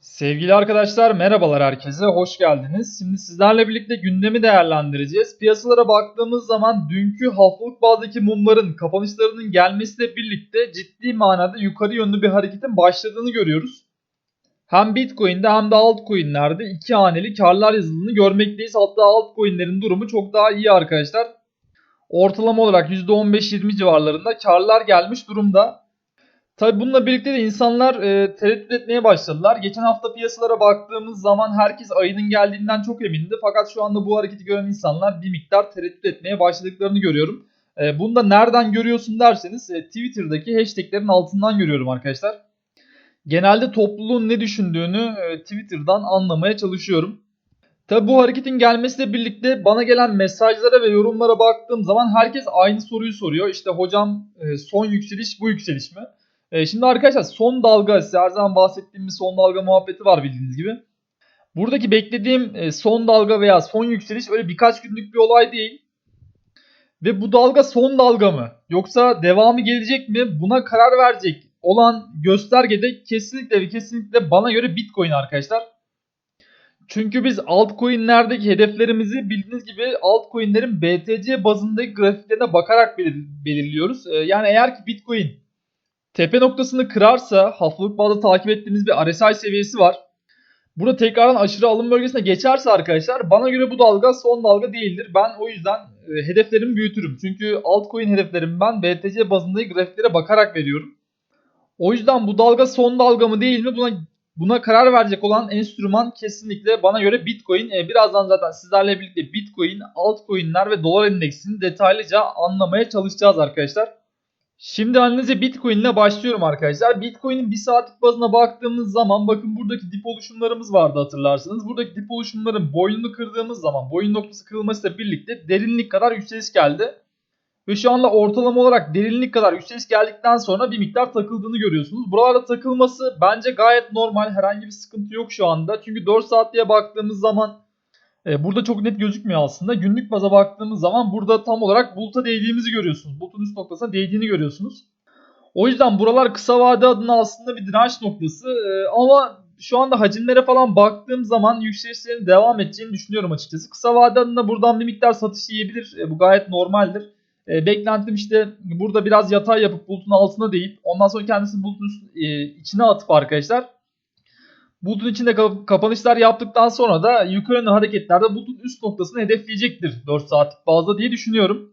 Sevgili arkadaşlar merhabalar herkese hoş geldiniz. Şimdi sizlerle birlikte gündemi değerlendireceğiz. Piyasalara baktığımız zaman dünkü haftalık bazdaki mumların kapanışlarının gelmesiyle birlikte ciddi manada yukarı yönlü bir hareketin başladığını görüyoruz. Hem Bitcoin'de hem de altcoin'lerde iki haneli karlar yazıldığını görmekteyiz. Hatta altcoin'lerin durumu çok daha iyi arkadaşlar. Ortalama olarak %15-20 civarlarında karlar gelmiş durumda. Tabi bununla birlikte de insanlar e, tereddüt etmeye başladılar. Geçen hafta piyasalara baktığımız zaman herkes ayının geldiğinden çok emindi. Fakat şu anda bu hareketi gören insanlar bir miktar tereddüt etmeye başladıklarını görüyorum. E, bunu da nereden görüyorsun derseniz e, Twitter'daki hashtaglerin altından görüyorum arkadaşlar. Genelde topluluğun ne düşündüğünü e, Twitter'dan anlamaya çalışıyorum. Tabi bu hareketin gelmesiyle birlikte bana gelen mesajlara ve yorumlara baktığım zaman herkes aynı soruyu soruyor. İşte hocam e, son yükseliş bu yükseliş mi? E, şimdi arkadaşlar son dalga size her zaman bahsettiğimiz son dalga muhabbeti var bildiğiniz gibi. Buradaki beklediğim e, son dalga veya son yükseliş öyle birkaç günlük bir olay değil. Ve bu dalga son dalga mı? Yoksa devamı gelecek mi? Buna karar verecek olan göstergede kesinlikle ve kesinlikle bana göre Bitcoin arkadaşlar. Çünkü biz altcoin'lerdeki hedeflerimizi bildiğiniz gibi altcoin'lerin BTC bazındaki grafiklerine bakarak belir- belirliyoruz. E, yani eğer ki Bitcoin tepe noktasını kırarsa haftalık bazda takip ettiğimiz bir RSI seviyesi var. Burada tekrardan aşırı alım bölgesine geçerse arkadaşlar bana göre bu dalga son dalga değildir. Ben o yüzden e, hedeflerimi büyütürüm. Çünkü altcoin hedeflerimi ben BTC bazındaki grafiklere bakarak veriyorum. O yüzden bu dalga son dalga mı değil mi buna buna karar verecek olan enstrüman kesinlikle bana göre Bitcoin. E, birazdan zaten sizlerle birlikte Bitcoin, altcoin'ler ve dolar endeksini detaylıca anlamaya çalışacağız arkadaşlar. Şimdi analize Bitcoin ile başlıyorum arkadaşlar. Bitcoin'in bir saatlik bazına baktığımız zaman bakın buradaki dip oluşumlarımız vardı hatırlarsanız. Buradaki dip oluşumların boyununu kırdığımız zaman boyun noktası kırılmasıyla birlikte derinlik kadar yükseliş geldi. Ve şu anda ortalama olarak derinlik kadar yükseliş geldikten sonra bir miktar takıldığını görüyorsunuz. Buralarda takılması bence gayet normal. Herhangi bir sıkıntı yok şu anda. Çünkü 4 saatliğe baktığımız zaman e, burada çok net gözükmüyor aslında. Günlük baza baktığımız zaman burada tam olarak buluta değdiğimizi görüyorsunuz. Bulutun üst noktasına değdiğini görüyorsunuz. O yüzden buralar kısa vade adına aslında bir direnç noktası. E, ama şu anda hacimlere falan baktığım zaman yükselişlerin devam edeceğini düşünüyorum açıkçası. Kısa vade adına buradan bir miktar satış yiyebilir. E, bu gayet normaldir. Beklentim işte burada biraz yatay yapıp bulutun altına değip ondan sonra kendisini bulutun içine atıp arkadaşlar Bulutun içinde kap- kapanışlar yaptıktan sonra da yukarı hareketlerde bulutun üst noktasını hedefleyecektir 4 saatlik bazda diye düşünüyorum.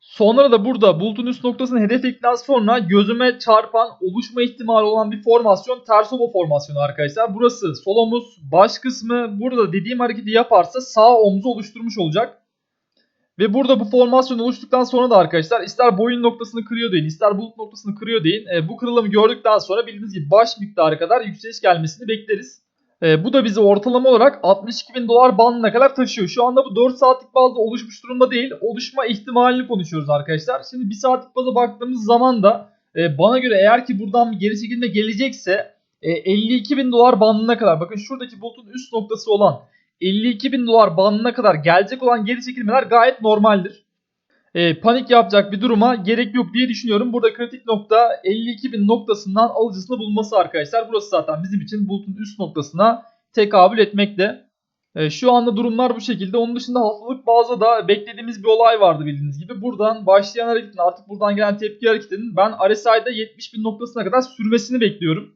Sonra da burada bulutun üst noktasını hedefledikten sonra gözüme çarpan oluşma ihtimali olan bir formasyon ters ova formasyonu arkadaşlar. Burası sol omuz baş kısmı burada dediğim hareketi yaparsa sağ omuzu oluşturmuş olacak. Ve burada bu formasyon oluştuktan sonra da arkadaşlar ister boyun noktasını kırıyor deyin ister bulut noktasını kırıyor deyin. E, bu kırılımı gördükten sonra bildiğiniz gibi baş miktarı kadar yükseliş gelmesini bekleriz. E, bu da bizi ortalama olarak 62 bin dolar bandına kadar taşıyor. Şu anda bu 4 saatlik bazda oluşmuş durumda değil. Oluşma ihtimalini konuşuyoruz arkadaşlar. Şimdi 1 saatlik baza baktığımız zaman da e, bana göre eğer ki buradan geri çekilme gelecekse e, 52 bin dolar bandına kadar bakın şuradaki bulutun üst noktası olan 52 bin dolar bandına kadar gelecek olan geri çekilmeler gayet normaldir. E, panik yapacak bir duruma gerek yok diye düşünüyorum. Burada kritik nokta 52 bin noktasından alıcısını bulması arkadaşlar. Burası zaten bizim için bulutun üst noktasına tekabül etmekte. E, şu anda durumlar bu şekilde. Onun dışında haftalık bazda da beklediğimiz bir olay vardı bildiğiniz gibi. Buradan başlayan hareketin artık buradan gelen tepki hareketinin ben RSI'de 70 bin noktasına kadar sürmesini bekliyorum.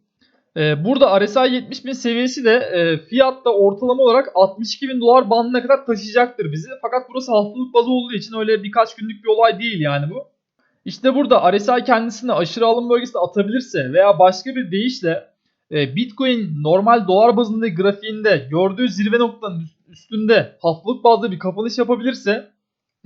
Ee, burada RSI 70 bin seviyesi de e, fiyatta ortalama olarak 62 bin dolar bandına kadar taşıyacaktır bizi. Fakat burası haftalık bazı olduğu için öyle birkaç günlük bir olay değil yani bu. İşte burada RSI kendisini aşırı alım bölgesine atabilirse veya başka bir deyişle e, Bitcoin normal dolar bazındaki grafiğinde gördüğü zirve noktanın üstünde haftalık bazda bir kapanış yapabilirse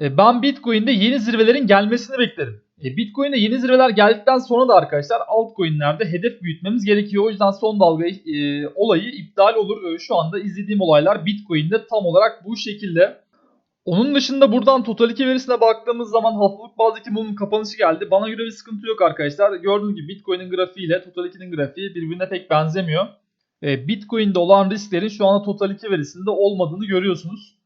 e, ben Bitcoin'de yeni zirvelerin gelmesini beklerim. E, Bitcoin'de yeni zirveler geldikten sonra da arkadaşlar altcoin'lerde hedef büyütmemiz gerekiyor. O yüzden son dalga e, olayı iptal olur. E, şu anda izlediğim olaylar Bitcoin'de tam olarak bu şekilde. Onun dışında buradan Total 2 verisine baktığımız zaman haftalık bazdaki mumun kapanışı geldi. Bana göre bir sıkıntı yok arkadaşlar. Gördüğünüz gibi Bitcoin'in grafiği ile Total 2'nin grafiği birbirine pek benzemiyor. E, Bitcoin'de olan risklerin şu anda Total 2 verisinde olmadığını görüyorsunuz.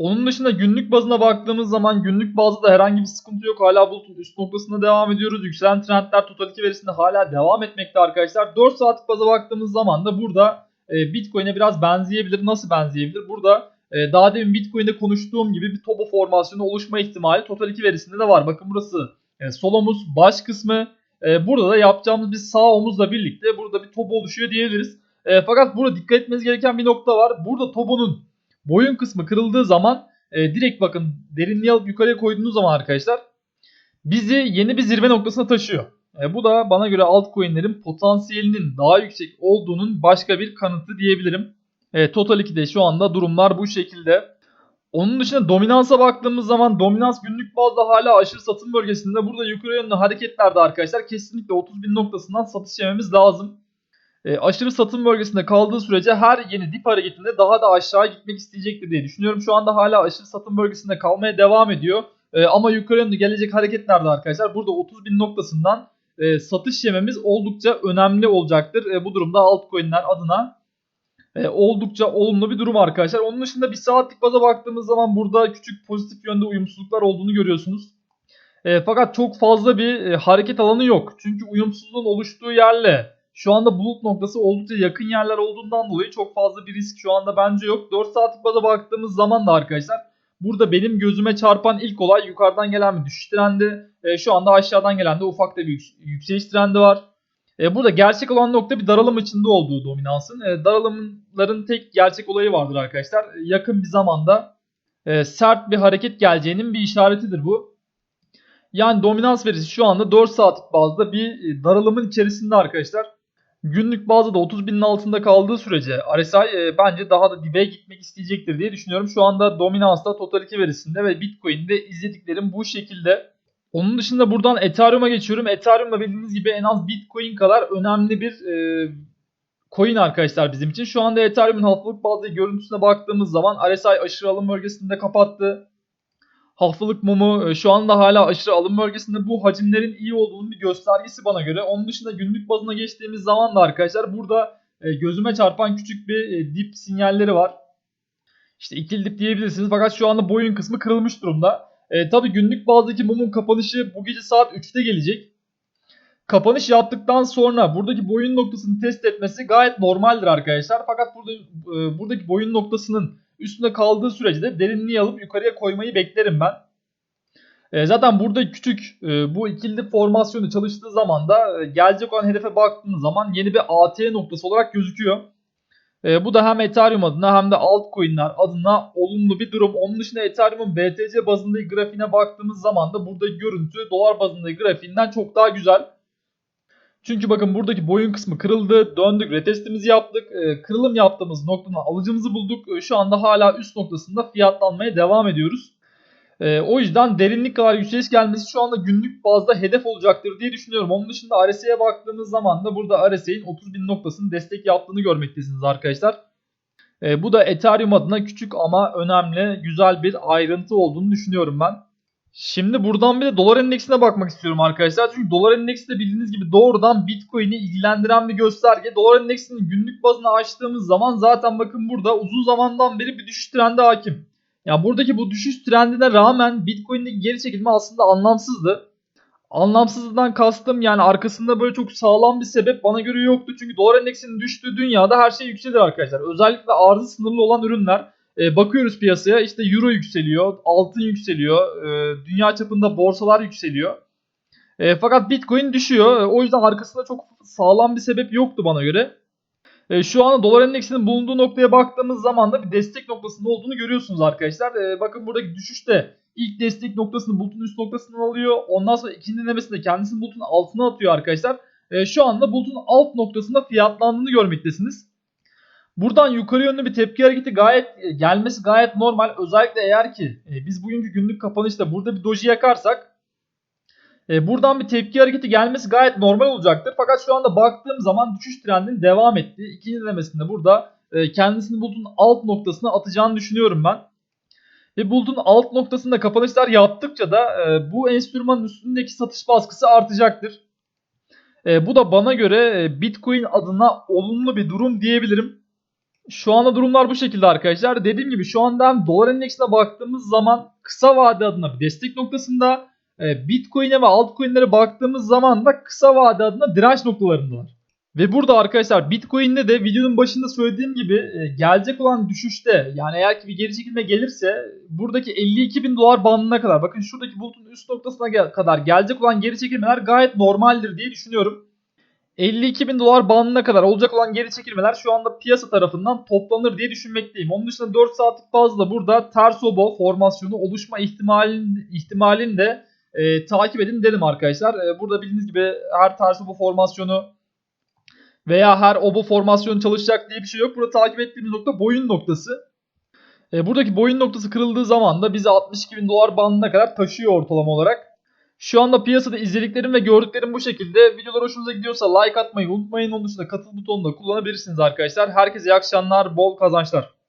Onun dışında günlük bazına baktığımız zaman günlük bazda da herhangi bir sıkıntı yok. Hala bulutun üst noktasında devam ediyoruz. Yükselen trendler total 2 verisinde hala devam etmekte arkadaşlar. 4 saatlik baza baktığımız zaman da burada e, Bitcoin'e biraz benzeyebilir. Nasıl benzeyebilir? Burada e, daha demin Bitcoin'de konuştuğum gibi bir topo formasyonu oluşma ihtimali total 2 verisinde de var. Bakın burası e, sol omuz baş kısmı. E, burada da yapacağımız bir sağ omuzla birlikte burada bir topo oluşuyor diyebiliriz. E, fakat burada dikkat etmeniz gereken bir nokta var. Burada toponun boyun kısmı kırıldığı zaman e, direkt bakın derinliği alıp yukarıya koyduğunuz zaman arkadaşlar bizi yeni bir zirve noktasına taşıyor. E, bu da bana göre altcoin'lerin potansiyelinin daha yüksek olduğunun başka bir kanıtı diyebilirim. E, Total 2'de şu anda durumlar bu şekilde. Onun dışında dominansa baktığımız zaman dominans günlük bazda hala aşırı satım bölgesinde. Burada yukarı yönlü hareketlerde arkadaşlar kesinlikle 30 bin noktasından satış yememiz lazım. E, aşırı satım bölgesinde kaldığı sürece her yeni dip hareketinde daha da aşağı gitmek isteyecektir diye düşünüyorum. Şu anda hala aşırı satım bölgesinde kalmaya devam ediyor. E, ama yukarı yönlü gelecek hareketlerde arkadaşlar burada 30 bin noktasından e, satış yememiz oldukça önemli olacaktır. E, bu durumda altcoin'ler adına e, oldukça olumlu bir durum arkadaşlar. Onun dışında bir saatlik baza baktığımız zaman burada küçük pozitif yönde uyumsuzluklar olduğunu görüyorsunuz. E, fakat çok fazla bir e, hareket alanı yok. Çünkü uyumsuzluğun oluştuğu yerle şu anda bulut noktası oldukça yakın yerler olduğundan dolayı çok fazla bir risk şu anda bence yok. 4 saatlik baza baktığımız zaman da arkadaşlar burada benim gözüme çarpan ilk olay yukarıdan gelen bir düşüş trendi. E, şu anda aşağıdan gelen de ufak da bir yüks- yükseliş trendi var. E, burada gerçek olan nokta bir daralım içinde olduğu dominansın. E, daralımların tek gerçek olayı vardır arkadaşlar. Yakın bir zamanda e, sert bir hareket geleceğinin bir işaretidir bu. Yani dominans verisi şu anda 4 saatlik bazda bir e, daralımın içerisinde arkadaşlar. Günlük bazda da 30 binin altında kaldığı sürece RSI e, bence daha da dibe gitmek isteyecektir diye düşünüyorum. Şu anda dominansta Total 2 verisinde ve Bitcoin'de izlediklerim bu şekilde. Onun dışında buradan Ethereum'a geçiyorum. Ethereum da bildiğiniz gibi en az Bitcoin kadar önemli bir e, coin arkadaşlar bizim için. Şu anda Ethereum'un haftalık bazlı görüntüsüne baktığımız zaman RSI aşırı alım bölgesinde kapattı. Haftalık mumu e, şu anda hala aşırı alım bölgesinde bu hacimlerin iyi olduğunun bir göstergesi bana göre. Onun dışında günlük bazına geçtiğimiz zaman da arkadaşlar burada e, gözüme çarpan küçük bir e, dip sinyalleri var. İşte ikili dip diyebilirsiniz fakat şu anda boyun kısmı kırılmış durumda. E, tabii günlük bazdaki mumun kapanışı bu gece saat 3'te gelecek. Kapanış yaptıktan sonra buradaki boyun noktasını test etmesi gayet normaldir arkadaşlar. Fakat burada e, buradaki boyun noktasının üstünde kaldığı sürece de derinliği alıp yukarıya koymayı beklerim ben. E, zaten burada küçük e, bu ikili formasyonu çalıştığı zaman da e, gelecek olan hedefe baktığınız zaman yeni bir AT noktası olarak gözüküyor. E, bu da hem Ethereum adına hem de altcoin'ler adına olumlu bir durum. Onun dışında Ethereum'un BTC bazındaki grafiğine baktığımız zaman da burada görüntü dolar bazındaki grafiğinden çok daha güzel. Çünkü bakın buradaki boyun kısmı kırıldı. Döndük retestimizi yaptık. E, kırılım yaptığımız noktadan alıcımızı bulduk. E, şu anda hala üst noktasında fiyatlanmaya devam ediyoruz. E, o yüzden derinlik kadar yükseliş gelmesi şu anda günlük bazda hedef olacaktır diye düşünüyorum. Onun dışında RSI'ye baktığımız zaman da burada RSI'nin 30 bin noktasının destek yaptığını görmektesiniz arkadaşlar. Bu da Ethereum adına küçük ama önemli, güzel bir ayrıntı olduğunu düşünüyorum ben. Şimdi buradan bir de dolar endeksine bakmak istiyorum arkadaşlar. Çünkü dolar endeksi de bildiğiniz gibi doğrudan Bitcoin'i ilgilendiren bir gösterge. Dolar endeksinin günlük bazını açtığımız zaman zaten bakın burada uzun zamandan beri bir düşüş trendi hakim. Ya buradaki bu düşüş trendine rağmen Bitcoin'deki geri çekilme aslında anlamsızdı. Anlamsızlıktan kastım yani arkasında böyle çok sağlam bir sebep bana göre yoktu. Çünkü dolar endeksinin düştüğü dünyada her şey yükselir arkadaşlar. Özellikle arzı sınırlı olan ürünler e, bakıyoruz piyasaya işte euro yükseliyor, altın yükseliyor, e, dünya çapında borsalar yükseliyor. E, fakat Bitcoin düşüyor. E, o yüzden arkasında çok sağlam bir sebep yoktu bana göre. E, şu anda dolar endeksinin bulunduğu noktaya baktığımız zaman da bir destek noktasında olduğunu görüyorsunuz arkadaşlar. E, bakın buradaki düşüşte ilk destek noktasını bulutun üst noktasından alıyor. Ondan sonra ikinci denemesinde kendisini bulutun altına atıyor arkadaşlar. E, şu anda bulutun alt noktasında fiyatlandığını görmektesiniz. Buradan yukarı yönlü bir tepki hareketi gayet e, gelmesi gayet normal. Özellikle eğer ki e, biz bugünkü günlük kapanışta burada bir doji yakarsak e, buradan bir tepki hareketi gelmesi gayet normal olacaktır. Fakat şu anda baktığım zaman düşüş trendinin devam etti. İkinci denemesinde burada e, kendisini bulutun alt noktasına atacağını düşünüyorum ben. Ve bulutun alt noktasında kapanışlar yaptıkça da e, bu enstrümanın üstündeki satış baskısı artacaktır. E, bu da bana göre e, Bitcoin adına olumlu bir durum diyebilirim. Şu anda durumlar bu şekilde arkadaşlar. Dediğim gibi şu anda hem dolar endeksine baktığımız zaman kısa vade adına bir destek noktasında e, Bitcoin'e ve altcoin'lere baktığımız zaman da kısa vade adına direnç noktalarındalar. Ve burada arkadaşlar Bitcoin'de de videonun başında söylediğim gibi e, gelecek olan düşüşte yani eğer ki bir geri çekilme gelirse buradaki 52 bin dolar bandına kadar bakın şuradaki bulutun üst noktasına kadar gelecek olan geri çekilmeler gayet normaldir diye düşünüyorum. 52 bin dolar bandına kadar olacak olan geri çekilmeler şu anda piyasa tarafından toplanır diye düşünmekteyim. Onun dışında 4 saatlik fazla burada ters obo formasyonu oluşma ihtimalin, ihtimalini de e, takip edin dedim arkadaşlar. E, burada bildiğiniz gibi her ters obo formasyonu veya her obo formasyonu çalışacak diye bir şey yok. Burada takip ettiğimiz nokta boyun noktası. E, buradaki boyun noktası kırıldığı zaman da bizi 62 bin dolar bandına kadar taşıyor ortalama olarak. Şu anda piyasada izlediklerim ve gördüklerim bu şekilde. Videolar hoşunuza gidiyorsa like atmayı unutmayın. Onun dışında katıl butonunu da kullanabilirsiniz arkadaşlar. Herkese iyi akşamlar, bol kazançlar.